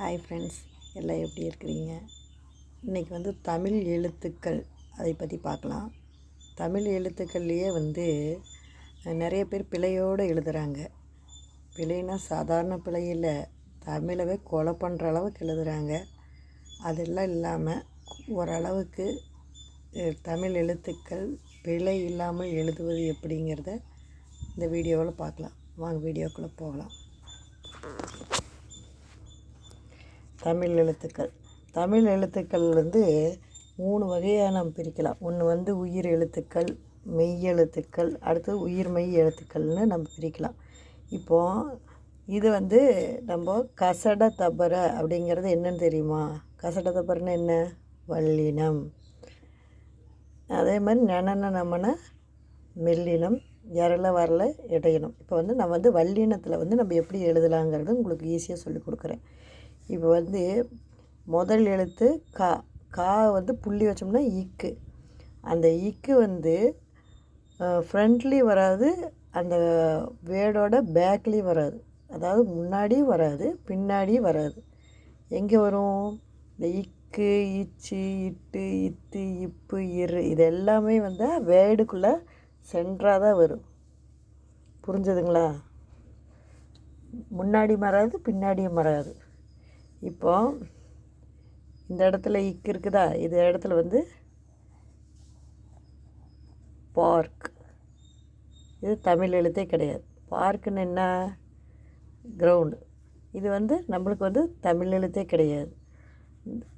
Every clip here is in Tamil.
ஹாய் ஃப்ரெண்ட்ஸ் எல்லாம் எப்படி இருக்கிறீங்க? இன்றைக்கி வந்து தமிழ் எழுத்துக்கள் அதை பற்றி பார்க்கலாம். தமிழ் எழுத்துக்கள்லேயே வந்து நிறைய பேர் பிழையோடு எழுதுகிறாங்க பிழைனா சாதாரண பிழையில் தமிழவே கொலை பண்ணுற அளவுக்கு எழுதுகிறாங்க அதெல்லாம் இல்லாமல் ஓரளவுக்கு தமிழ் எழுத்துக்கள் பிழை இல்லாமல் எழுதுவது எப்படிங்கிறத இந்த வீடியோவில் பார்க்கலாம். வாங்க வீடியோக்குள்ளே போகலாம். தமிழ் எழுத்துக்கள். தமிழ் எழுத்துக்கள் வந்து மூணு வகையாக நம்ம பிரிக்கலாம். ஒன்று வந்து உயிர் எழுத்துக்கள் மெய் எழுத்துக்கள் அடுத்து உயிர் மெய் எழுத்துக்கள்னு நம்ம பிரிக்கலாம். இப்போது இது வந்து நம்ம கசட தபர அப்படிங்கிறது என்னன்னு தெரியுமா? கசட தபரன்னு என்ன? வல்லினம். அதே மாதிரி நனன நமன மெல்லினம் எரல வரல இடையினம் இப்போ வந்து நான் வந்து வல்லினத்தில் வந்து நம்ம எப்படி எழுதலாங்கிறது உங்களுக்கு ஈஸியாக சொல்லி கொடுக்குறேன். இப்போ வந்து முதல் எழுத்து கா கா வந்து புள்ளி வச்சோம்னா இக்கு அந்த ஈக்கு வந்து ஃப்ரண்ட்லேயும் வராது அந்த வேர்டோட பேக்லேயும் வராது. அதாவது முன்னாடியும் வராது பின்னாடியும் வராது. எங்கே வரும்? இந்த இக்கு இச்சு இட்டு இத்து இப்பு இரு இது எல்லாமே வந்து வேர்டுக்குள்ளே சென்றாக தான் வரும். புரிஞ்சுதுங்களா? முன்னாடி மறாது பின்னாடியும் மறாது இப்போ இந்த இடத்துல இக்கு இருக்குதா? இது இடத்துல வந்து பார்க். இது தமிழ் எழுத்தே கிடையாது. பார்க்குன்னு என்ன? கிரவுண்டு. இது வந்து நம்மளுக்கு வந்து தமிழ் எழுத்தே கிடையாது.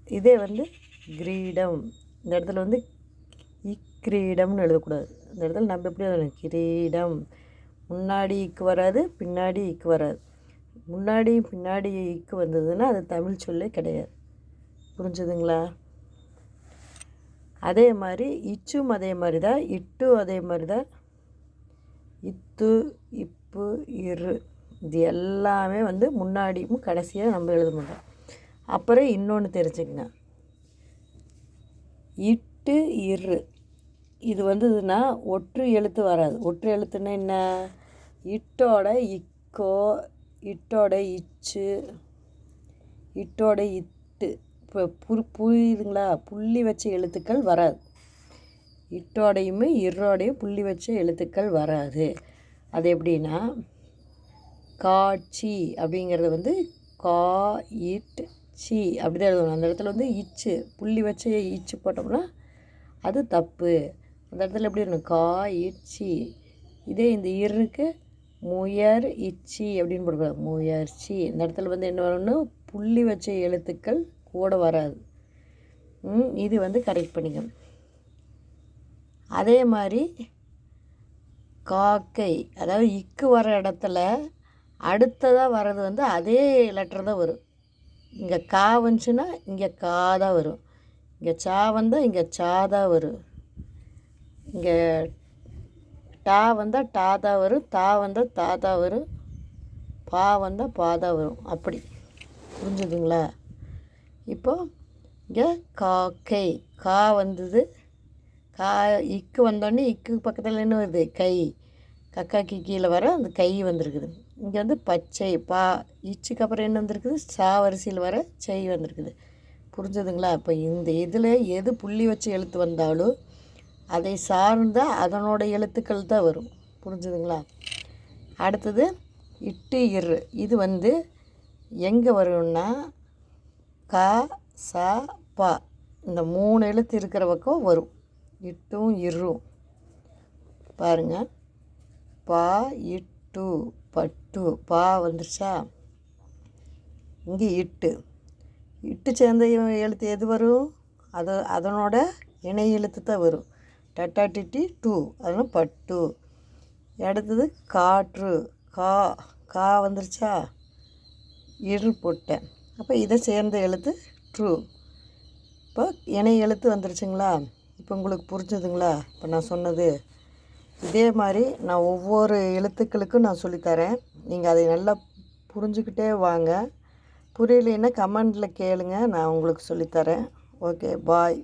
இதே வந்து கிரீடம். இந்த இடத்துல வந்து இக்கிரீடம்னு எழுதக்கூடாது. இந்த இடத்துல நம்ம எப்படி எழுதணும்? கிரீடம். முன்னாடி இக்கு வராது பின்னாடி இக்கு வராது. முன்னாடி பின்னாடி இக்கு வந்ததுன்னா அது தமிழ் சொல்லே கிடையாது. புரிஞ்சுதுங்களா? அதே மாதிரி இச்சும் அதே மாதிரி தான் இட்டு அதே மாதிரி தான் இத்து இப்பு இரு இது எல்லாமே வந்து முன்னாடியும் கடைசியாக நம்ம எழுத மாட்டோம். அப்புறம் இன்னொன்று தெரிஞ்சுக்கங்க. இட்டு இரு. இது வந்ததுன்னா ஒற்று எழுத்து வராது. ஒற்று எழுத்துன்னா என்ன? இட்டோட இக்கோ இட்டோட இச்சு இட்டோட இட்டு. இப்போ புரி புரியுதுங்களா? புள்ளி வச்ச எழுத்துக்கள் வராது. இட்டோடையுமே இரோடையும் புள்ளி வச்ச எழுத்துக்கள் வராது. அது எப்படின்னா காட்சி அப்படிங்கிறது வந்து கா இட் சி அப்படி தான் எழுதணும். அந்த இடத்துல வந்து இச்சு புள்ளி வச்சு இச்சு போட்டோம்னா அது தப்பு. அந்த இடத்துல எப்படி இருக்கணும்? கா இச்சி இதே இந்த இருக்கு முயர் இச்சி அப்படின்னு போடக்கூடாது முயற்சி இந்த இடத்துல வந்து என்ன வரும்னா புள்ளி வச்ச எழுத்துக்கள் கூட வராது. இது வந்து கரெக்ட் பண்ணிக்கணும் அதே மாதிரி காக்கை அதாவது இக்கு வர இடத்துல அடுத்ததாக வர்றது வந்து அதே லெட்டர் தான் வரும். இங்கே கா வந்துச்சுன்னா இங்கே கா தான் வரும். இங்கே சா வந்தால் இங்கே சா தான் வரும். இங்கே டா வந்தால் டா தான் வரும் தா வந்தால் தா தான் வரும் பா வந்தால் பா தான் வரும். அப்படி. புரிஞ்சுதுங்களா? இப்போ இங்கே காக்கை கா. வந்தது. கா இக்கு வந்தோடனே இக்கு பக்கத்தில் என்ன வருது. கை. கக்காக்கு கீழே வர அந்த கை வந்திருக்குது. இங்கே வந்து பச்சை பா. இச்சுக்கு அப்புறம் என்ன வந்திருக்குது? சா வரிசையில் வர செய் வந்திருக்குது. புரிஞ்சுதுங்களா? இப்போ இந்த இதில் எது புள்ளி வச்சு எழுத்து வந்தாலும் அதை சார்ந்த அதனோட எழுத்துக்கள் தான் வரும். புரிஞ்சுதுங்களா? அடுத்தது இட்டு இரு. இது வந்து எங்கே வரும்னா கா சா பா. இந்த மூணு எழுத்து இருக்கிற பக்கம் வரும். இட்டும் இரும் பாருங்க. பா இட்டு பட்டு. பா வந்துருச்சா? இங்கே இட்டு. இட்டு சேர்ந்த எழுத்து எது வரும்? அது அதனோட இணை எழுத்து தான் வரும். டட்டாட்டிட்டி டூ அதனால் பட்டு. அடுத்தது காற்று. கா கா வந்துருச்சா? இரு போட்டேன் அப்போ இதை சேர்ந்த எழுத்து ட்ரூ. இப்போ இணை எழுத்து வந்துருச்சுங்களா? இப்போ உங்களுக்கு புரிஞ்சுதுங்களா? இப்போ நான் சொன்னது. இதே மாதிரி நான் ஒவ்வொரு எழுத்துக்களுக்கும் நான் சொல்லித்தரேன். நீங்கள் அதை நல்லா புரிஞ்சுக்கிட்டே வாங்க. புரியலைன்னா கமெண்டில் கேளுங்க. நான் உங்களுக்கு சொல்லித்தரேன். Okay bye.